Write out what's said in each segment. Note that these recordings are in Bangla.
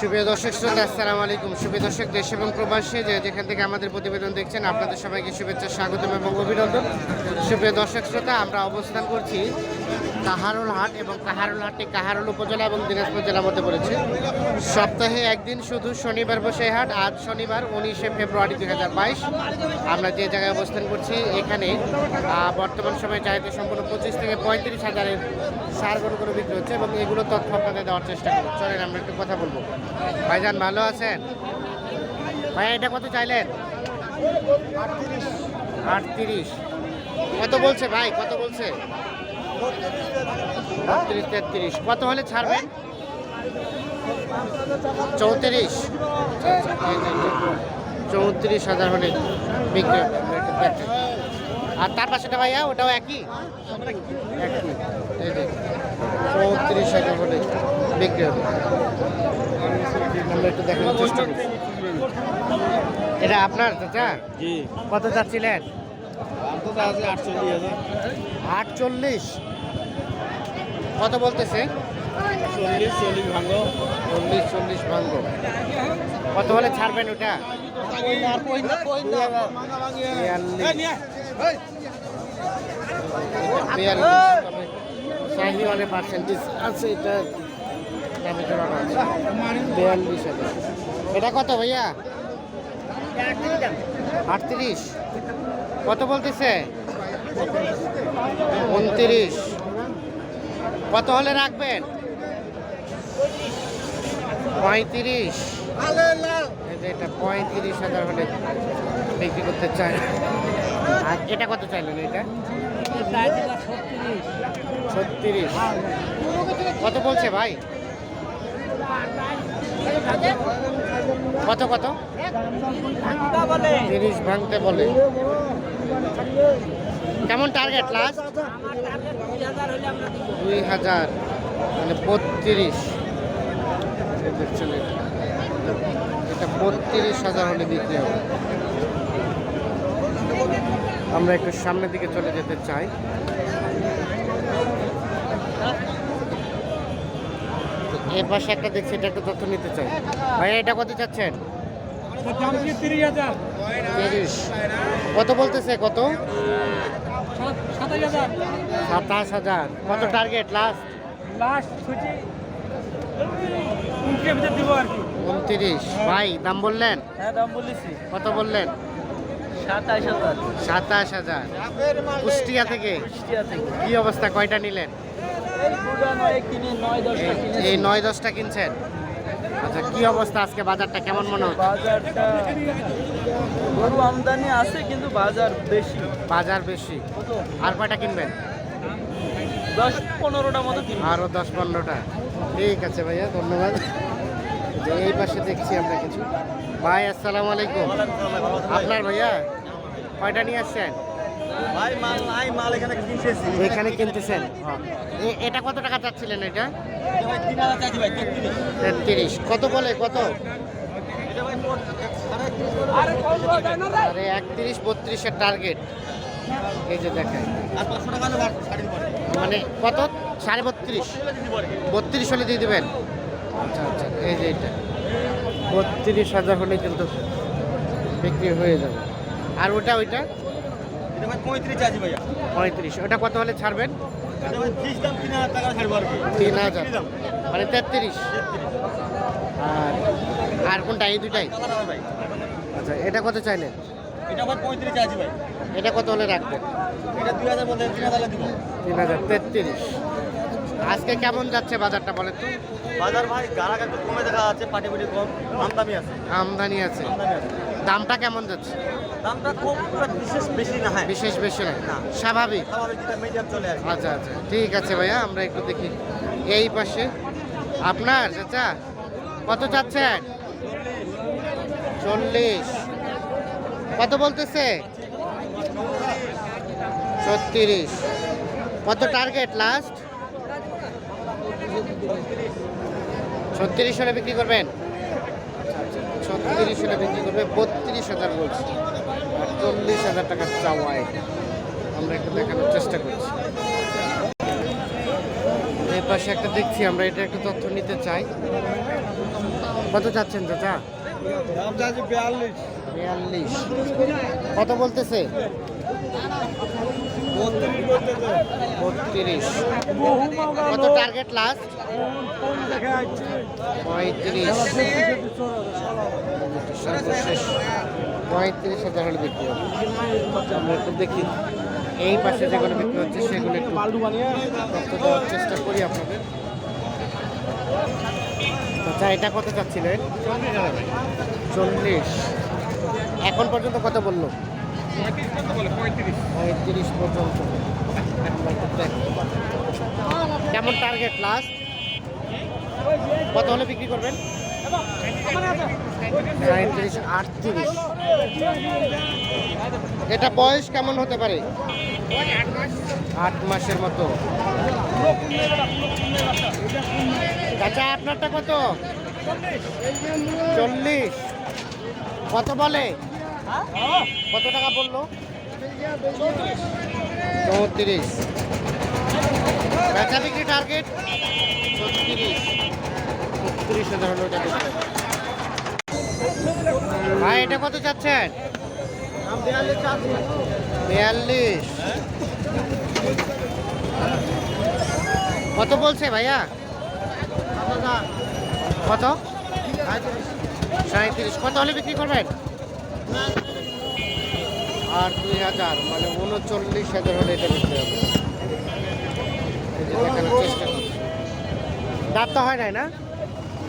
সুপ্রিয় দর্শক শ্রোতা, আসসালামু আলাইকুম। শুভে দর্শক, দেশ এবং প্রবাসী যে যেখান থেকে আমাদের প্রতিবেদন দেখছেন, আপনাদের সবাইকে শুভেচ্ছা, স্বাগতম এবং অভিনন্দন। শুভে দর্শক শ্রোতা, আমরা অবস্থান করছি কাহারুল হাট এবং কাহারুল হাটটি কাহারুল উপজেলা এবং দিনাজপুর জেলার মধ্যে পড়েছে। সপ্তাহে একদিন শুধু শনিবার বসে হাট আজ শনিবার উনিশে ফেব্রুয়ারি দুই হাজার বাইশ। আমরা যে জায়গায় অবস্থান করছি এখানে বর্তমান সময়ে চাহিদা সম্পূর্ণ পঁচিশ থেকে পঁয়ত্রিশ হাজারের সার গরু বিক্রি হচ্ছে এবং এগুলো তথ্য আপনাদের দেওয়ার চেষ্টা করব। চলেন আমরা একটু কথা বলব। ভাইজান ভালো আছেন? ভাইয়া এটা কত চাইলেন? আটত্রিশ। কত বলছে ভাই? কত বলছে? বত্রিশ তেত্রিশ। কত হলে ছাড়বেন? চৌত্রিশ। চৌত্রিশ হাজার হলে বিক্রি। আর তার পাশেটা ভাইয়া ওটাও একই? একই। চৌত্রিশ হাজার হলে বিক্রি হবে। আমরা একটু দেখানোর চেষ্টা করছি। এটা আপনার চাচা? কত চাচ্ছিলেন? আটচল্লিশ কত বলতেছে? চল্লিশ চল্লিশ ভাঙো। চল্লিশ চল্লিশ ভাঙ্গ কত হলে ছাড়বেন ওটা? পার্সেন্টেজ আছে এটা দামে জোড়ানো আছে। বিয়াল্লিশ হাজার। এটা কত ভাইয়া? আটত্রিশ। কত বলতেছে? উনত্রিশ। কত হলে রাখবেন? পঁয়ত্রিশ। এটা পঁয়ত্রিশ হাজার হলে বিক্রি করতে চায়। আর এটা কত চাইলেন এটা? ছত্রিশ। কত বলছে ভাই? কত কত? তিরিশ ভাঙতে বলে। কেমন টার্গেট লাস্ট দুই হাজার মানে বত্রিশ। এটা বত্রিশ হাজার হলে বিক্রি হবে। আমরা একটু সামনের দিকে চলে যেতে চাই। এর পাশে একটা দেখছি এটা একটু তথ্য নিতে চাই। ভাই এটা কত চাচ্ছেন? তিরিশ। কত বলতেছে কত? সাতাশ হাজার। কত টার্গেট লাস্ট উনত্রিশ। ভাই দাম বললেন? হ্যাঁ দাম বলেছি কত বললেন? সাতাশ হাজার। সাতাশ হাজার। কুষ্টিয়া থেকে। কি অবস্থা? কয়টা নিলেন? এই নয় দশটা কিনছেন? আচ্ছা কি অবস্থা আজকে বাজারটা? কেমন মনে হচ্ছে? বাজারটা গরু আমদানি আছে কিন্তু বাজার বেশি। বাজার বেশি। আর কয়টা কিনবেন? দশ পনেরোটা মতো আরও দশ পনেরোটা। ঠিক আছে ভাইয়া ধন্যবাদ। যে এই পাশে দেখছি আমরা কিছু। ভাই আসসালামু আলাইকুম। আপনার ভাইয়া কয়টা নিয়ে আসছেন? এখানে কিনতেছি। এখানে কিনতেছেন? এ- এটা কত টাকা চাচ্ছিলেন এটা? তেত্রিশ। কত বলে কত? এটা ভাই সাড়ে আরে একত্রিশ বত্রিশের টার্গেট। এই যে পারে মানে কত? সাড়ে বত্রিশ। বত্রিশ হলে দিয়ে দেবেন? আচ্ছা আচ্ছা। এই যে এটা। বত্রিশ হাজার হলে কিন্তু বিক্রি হয়ে যাবে। আর ওটা ওইটা? পঁয়ত্রিশ ওটা কত হলে ছাড়বেন? তিন হাজার মানে তেত্রিশ? আর আর কোনটা এই দুটাই আচ্ছা এটা কত চাইলেন? এটা কত হলে রাখবেন? তিন হাজার তেত্রিশ। আজকে কেমন যাচ্ছে বাজারটা বলেন তো? বাজার ভাই গাড়া একটু কমে দেখা যাচ্ছে পাটি কম আমদামি আছে। আমদানি আছে। দামটা কেমন যাচ্ছে? দামটা খুব বিশেষ বেশি না হয়। বিশেষ বেশি না। স্বাভাবিক। স্বাভাবিক মিডিয়াম চলে আসে আচ্ছা আচ্ছা। ঠিক আছে ভাইয়া আমরা একটু দেখি। এই পাশে। আপনার চাচা কত চাচ্ছেন? চল্লিশ। কত বলতেছে? ছত্রিশ। কত টার্গেট লাস্ট ছত্রিশ হলে বিক্রি করবেন? ছত্রিশ হলে বিক্রি করবে বত্রিশ হাজার বলছি। চল্লিশ হাজার টাকার চাওয়ায় আমরা একটু দেখানোর চেষ্টা করছি। এর পাশে একটা দেখছি আমরা এটা একটু তথ্য নিতে চাই। কত চাচ্ছেন চাচা? বিয়াল্লিশ। কত বলতেছে? বত্রিশ বত্রিশ। কত টার্গেট লাস্ট পঁয়ত্রিশ। সর্বশেষ। পঁয়ত্রিশ হাজার হলে বিক্রি হবে। আমরা একটু দেখি। এই পাশে যেগুলো বিক্রি হচ্ছে, সেগুলো একটু তথ্য দেওয়ার চেষ্টা করি আপনাদের। আচ্ছা এটা কত চাচ্ছিলেন চল্লিশ। এখন পর্যন্ত কত বলল? পঁয়ত্রিশ পর্যন্ত। কেমন টার্গেট লাস্ট কত হলে বিক্রি করবেন? এটা বয়স কেমন হতে পারে? আট মাসের মতো। চাচা, আপনারটা কত? চল্লিশ। কত বলে? কত টাকা বলল? চৌত্রিশ। বেচা বিক্রি টার্গেট ছত্রিশ। ছত্রিশ হাজার হলো এটা ভাই, এটা কত চাচ্ছেন? বিয়াল্লিশ। কত বলছে ভাইয়া? কত? সাঁত্রিশ কত হলে বিক্রি করবেন? আর দুই হাজার মানে উনচল্লিশ হাজার হলে এটা বিক্রি হবে। দেখানোর চেষ্টা দাঁত তো হয় নাই না?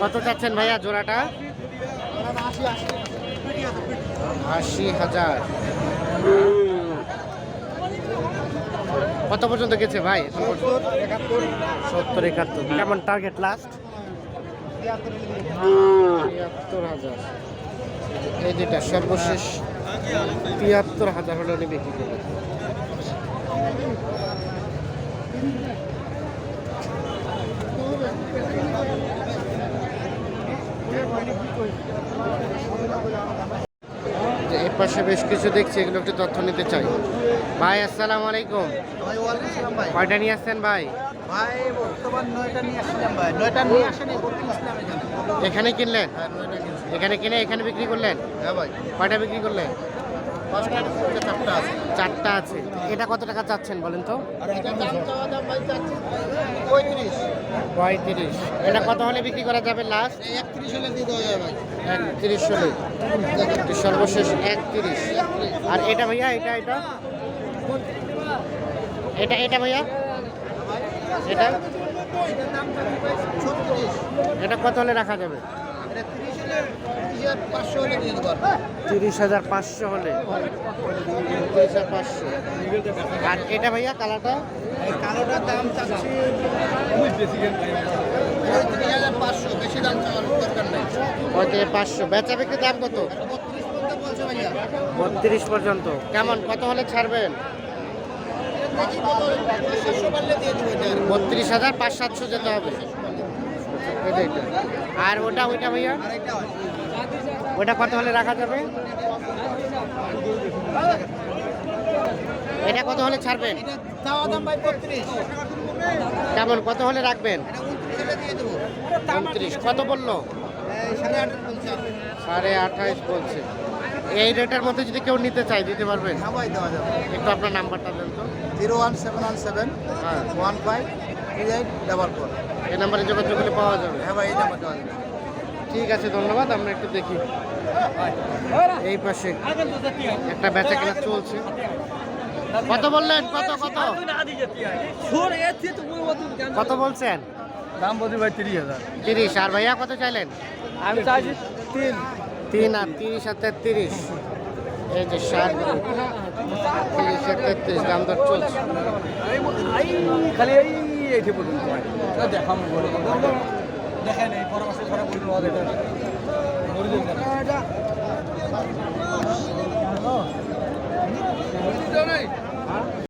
কত চাচ্ছেন ভাইয়া জোড়াটা? আশি হাজার। কত পর্যন্ত গেছে ভাই? সত্তর, একাত্তর। কেমন টার্গেট লাস্ট তিয়াত্তর হাজার। এই যেটা সর্বশেষ, তিয়াত্তর হাজার হলে বিক্রি করবেন যে এর পাশে বেশ কিছু দেখছি এগুলো একটু তথ্য নিতে চাই। ভাই আসসালামু আলাইকুম। কয়টা নিয়ে আসছেন ভাই? এখানে। কিনলেন? হ্যাঁ এখানে কিনে এখানে বিক্রি করলেন? হ্যাঁ কয়টা বিক্রি করলেন? চারটা আছে। এটা কত টাকা চাচ্ছেন বলেন তো? পঁয়ত্রিশ। এটা কত হলে বিক্রি করা যাবে লাস্ট একত্রিশ হলে দিয়ে দেওয়া যাবে একত্রিশ হলে। সর্বশেষ একত্রিশ। আর এটা ভাইয়া এটা এটা? এটা এটা ভাইয়া? এটা? এটা কত হলে রাখা যাবে? তিরিশ হাজার পাঁচশো হলে। তিরিশ হাজার পাঁচশো আর এটা ভাইয়া কালারটা? কালোটার দাম চাচ্ছি পাঁচশো বেচা বিক্রি দাম কত? বত্রিশ পর্যন্ত ভাইয়া। বত্রিশ পর্যন্ত। কেমন? কত হলে ছাড়বেন। বত্রিশ হাজার পাঁচ সাতশো যেতে হবে। আর ওটা ওইটা ভাইয়া? ওটা কত হলে রাখা যাবে? এটা কত হলে ছাড়বেন? কেমন কত হলে রাখবেন? উনত্রিশ। কত বলল? সাড়ে বলছে আঠাইশ বলছে। এই রেটের মধ্যে যদি কেউ নিতে চায় দিতে পারবেন। একটু আপনার নাম্বারটা দেন তো। Zero one seven one seven হ্যাঁ। One five three eight double four. এই নাম্বারে যোগাযোগ করলে পাওয়া যাবে। হ্যাঁ ভাই এই নাম্বার দেওয়া যাবে ঠিক আছে ধন্যবাদ। আমরা একটু দেখি। এই পাশে একটা বেচা কেনা চলছে। কত বললেন? কত কত? কত বলছেন? দাম বলছি ভাই তিরিশ হাজার। তিরিশ। আর ভাইয়া কত চাইলেন? আমি চাইছি তিন। তিন আর তিরিশ আর তেত্রিশ। এই যে ষাট তিরিশ আর তেত্রিশ দাম দর চলছে। খালি এই কি এইটি পর্যন্ত হয়। দেখাম দেখায় নাই পরামর্শ করা বলব এটা এটা